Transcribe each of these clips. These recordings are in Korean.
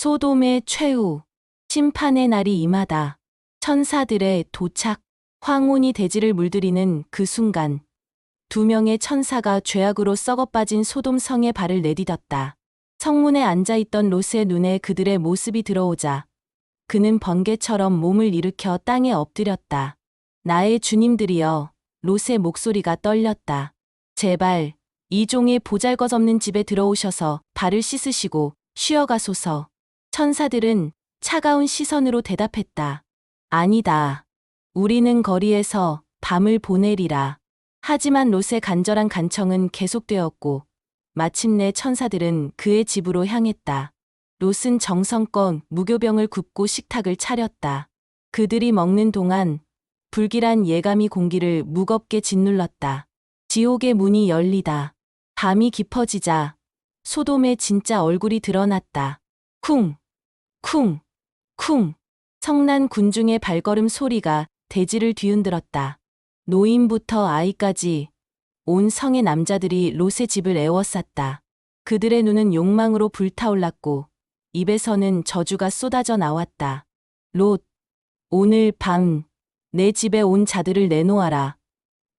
소돔의 최후, 심판의 날이 임하다. 천사들의 도착, 황혼이 대지를 물들이는 그 순간, 두 명의 천사가 죄악으로 썩어 빠진 소돔 성에 발을 내디뎠다. 성문에 앉아 있던 롯의 눈에 그들의 모습이 들어오자, 그는 번개처럼 몸을 일으켜 땅에 엎드렸다. 나의 주님들이여, 롯의 목소리가 떨렸다. 제발, 이 종의 보잘것없는 집에 들어오셔서 발을 씻으시고 쉬어가소서. 천사들은 차가운 시선으로 대답했다. 아니다. 우리는 거리에서 밤을 보내리라. 하지만 롯의 간절한 간청은 계속되었고, 마침내 천사들은 그의 집으로 향했다. 롯은 정성껏 무교병을 굽고 식탁을 차렸다. 그들이 먹는 동안 불길한 예감이 공기를 무겁게 짓눌렀다. 지옥의 문이 열리다. 밤이 깊어지자 소돔의 진짜 얼굴이 드러났다. 쿵, 쿵, 쿵. 성난 군중의 발걸음 소리가 대지를 뒤흔들었다. 노인부터 아이까지 온 성의 남자들이 롯의 집을 에워쌌다. 그들의 눈은 욕망으로 불타올랐고 입에서는 저주가 쏟아져 나왔다. 롯, 오늘 밤 내 집에 온 자들을 내놓아라.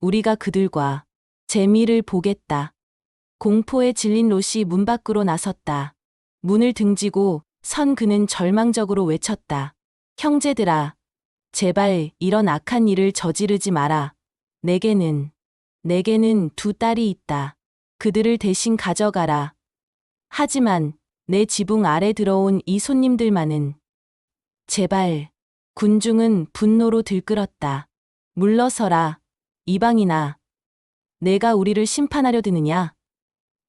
우리가 그들과 재미를 보겠다. 공포에 질린 롯이 문 밖으로 나섰다. 문을 등지고 선 그는 절망적으로 외쳤다. 형제들아, 제발 이런 악한 일을 저지르지 마라. 내게는, 내게는 두 딸이 있다. 그들을 대신 가져가라. 하지만 내 지붕 아래 들어온 이 손님들만은 제발 군중은 분노로 들끓었다. 물러서라. 이방이나 내가 우리를 심판하려 드느냐?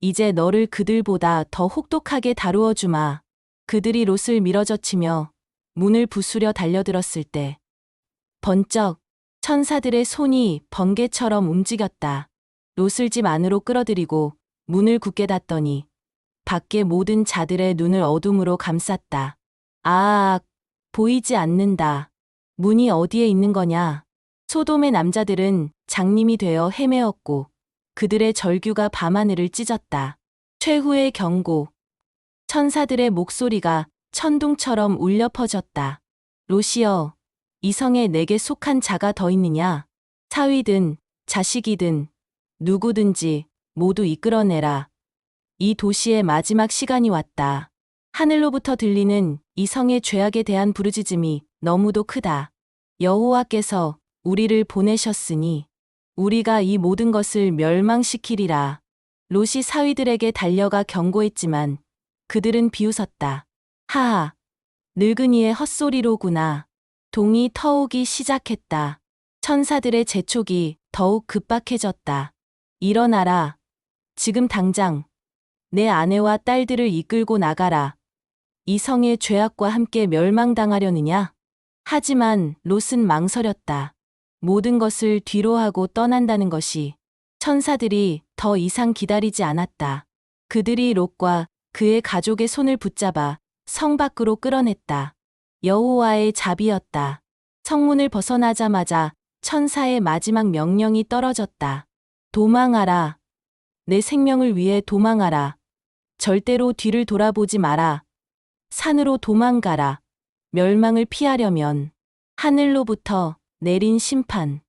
이제 너를 그들보다 더 혹독하게 다루어 주마. 그들이 롯을 밀어젖히며 문을 부수려 달려들었을 때 번쩍 천사들의 손이 번개처럼 움직였다. 롯을 집 안으로 끌어들이고 문을 굳게 닫더니 밖의 모든 자들의 눈을 어둠으로 감쌌다. 아, 보이지 않는다. 문이 어디에 있는 거냐? 소돔의 남자들은 장님이 되어 헤매었고 그들의 절규가 밤하늘을 찢었다. 최후의 경고. 천사들의 목소리가 천둥처럼 울려 퍼졌다. 로시어, 이 성에 내게 속한 자가 더 있느냐? 사위든 자식이든 누구든지 모두 이끌어내라. 이 도시의 마지막 시간이 왔다. 하늘로부터 들리는 이 성의 죄악에 대한 부르짖음이 너무도 크다. 여호와께서 우리를 보내셨으니 우리가 이 모든 것을 멸망시키리라. 롯이 사위들에게 달려가 경고했지만 그들은 비웃었다. 하하, 늙은이의 헛소리로구나. 동이 터오기 시작했다. 천사들의 재촉이 더욱 급박해졌다. 일어나라. 지금 당장 내 아내와 딸들을 이끌고 나가라. 이 성의 죄악과 함께 멸망당하려느냐? 하지만 롯은 망설였다. 모든 것을 뒤로 하고 떠난다는 것이 천사들이 더 이상 기다리지 않았다. 그들이 롯과 그의 가족의 손을 붙잡아 성 밖으로 끌어냈다. 여호와의 자비였다. 성문을 벗어나자마자 천사의 마지막 명령이 떨어졌다. 도망하라. 내 생명을 위해 도망하라. 절대로 뒤를 돌아보지 마라. 산으로 도망가라. 멸망을 피하려면 하늘로부터 내린 심판.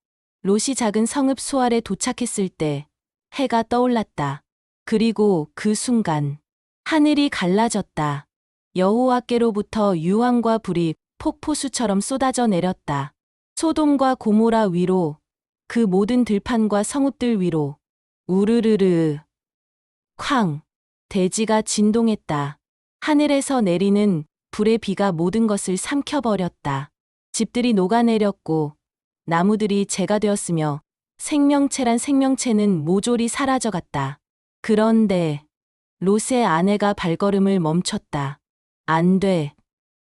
롯이 작은 성읍 소알에 도착했을 때 해가 떠올랐다. 그리고 그 순간 하늘이 갈라졌다. 여호와께로부터 유황과 불이 폭포수처럼 쏟아져 내렸다. 소돔과 고모라 위로 그 모든 들판과 성읍들 위로 우르르르 쾅 대지가 진동했다. 하늘에서 내리는 불의 비가 모든 것을 삼켜버렸다. 집들이 녹아내렸고 나무들이 재가 되었으며 생명체란 생명체는 모조리 사라져갔다. 그런데 롯의 아내가 발걸음을 멈췄다. 안 돼.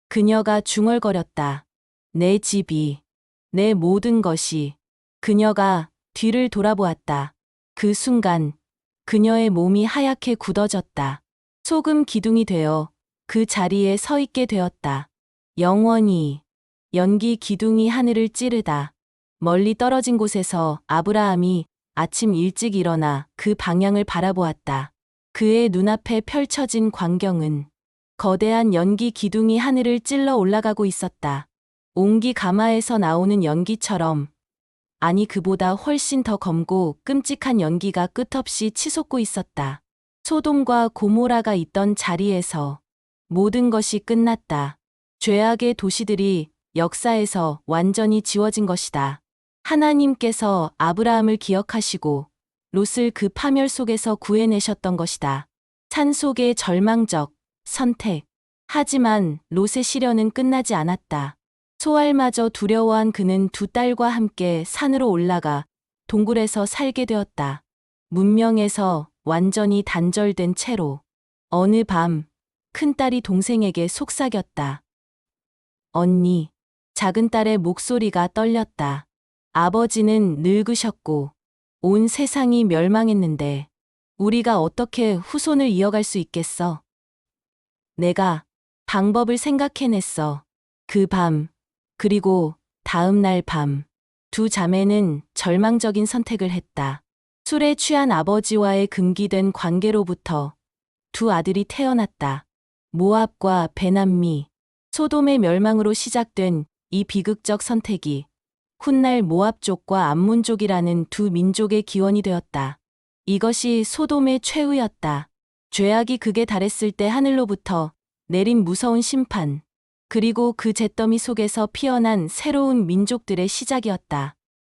그녀가 중얼거렸다. 내 집이, 내 모든 것이. 그녀가 뒤를 돌아보았다. 그 순간 그녀의 몸이 하얗게 굳어졌다. 소금 기둥이 되어 그 자리에 서 있게 되었다. 영원히 연기 기둥이 하늘을 찌르다. 멀리 떨어진 곳에서 아브라함이 아침 일찍 일어나 그 방향을 바라보았다. 그의 눈앞에 펼쳐진 광경은 거대한 연기 기둥이 하늘을 찔러 올라가고 있었다. 옹기 가마에서 나오는 연기처럼 아니 그보다 훨씬 더 검고 끔찍한 연기가 끝없이 치솟고 있었다. 소돔과 고모라가 있던 자리에서 모든 것이 끝났다. 죄악의 도시들이 역사에서 완전히 지워진 것이다. 하나님께서 아브라함을 기억하시고 롯을 그 파멸 속에서 구해내셨던 것이다. 산 속의 절망적 선택. 하지만 롯의 시련은 끝나지 않았다. 소알마저 두려워한 그는 두 딸과 함께 산으로 올라가 동굴에서 살게 되었다. 문명에서 완전히 단절된 채로 어느 밤 큰딸이 동생에게 속삭였다. 언니, 작은 딸의 목소리가 떨렸다. 아버지는 늙으셨고 온 세상이 멸망했는데 우리가 어떻게 후손을 이어갈 수 있겠어? 내가 방법을 생각해냈어. 그 밤, 그리고 다음 날 밤, 두 자매는 절망적인 선택을 했다. 술에 취한 아버지와의 금기된 관계로부터 두 아들이 태어났다. 모압과 베남미, 소돔의 멸망으로 시작된 이 비극적 선택이 훗날 모압족과 암문족이라는 두 민족의 기원이 되었다. 이것이 소돔의 최후였다. 죄악이 극에 달했을 때 하늘로부터 내린 무서운 심판, 그리고 그 잿더미 속에서 피어난 새로운 민족들의 시작이었다.